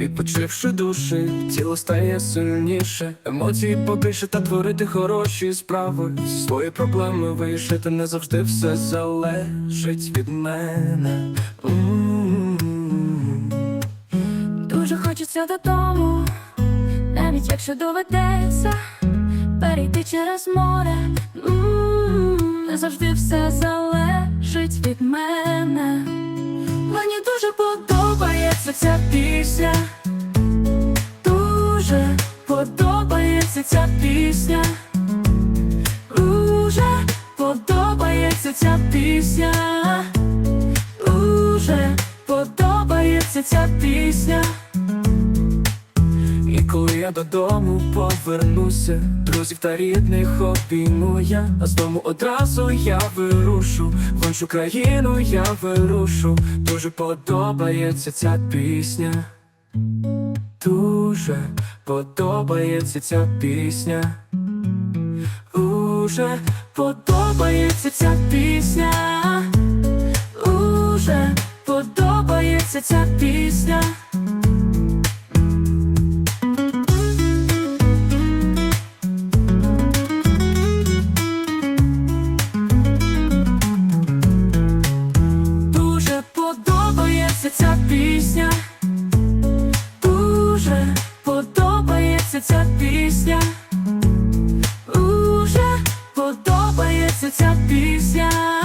Відпочивши душі, тіло стає сильніше, емоції побільше та творити хороші справи. Свої проблеми вирішити не завжди все залежить від мене. Дуже хочеться додому, навіть якщо доведеться перейти через море. Не завжди все залежить від мене. Мені дуже подобається ця пісня. Ця пісня. Дуже подобається ця пісня. Дуже подобається ця пісня. І коли я додому повернуся, друзів та рідних обійму я, а з дому одразу я вирушу, в іншу країну я вирушу. Дуже подобається ця пісня. Дуже подобається ця пісня. Уже Подобається ця пісня. Уже подобається ця пісня. Дуже подобається ця пісня. Уже подобається ця пісня.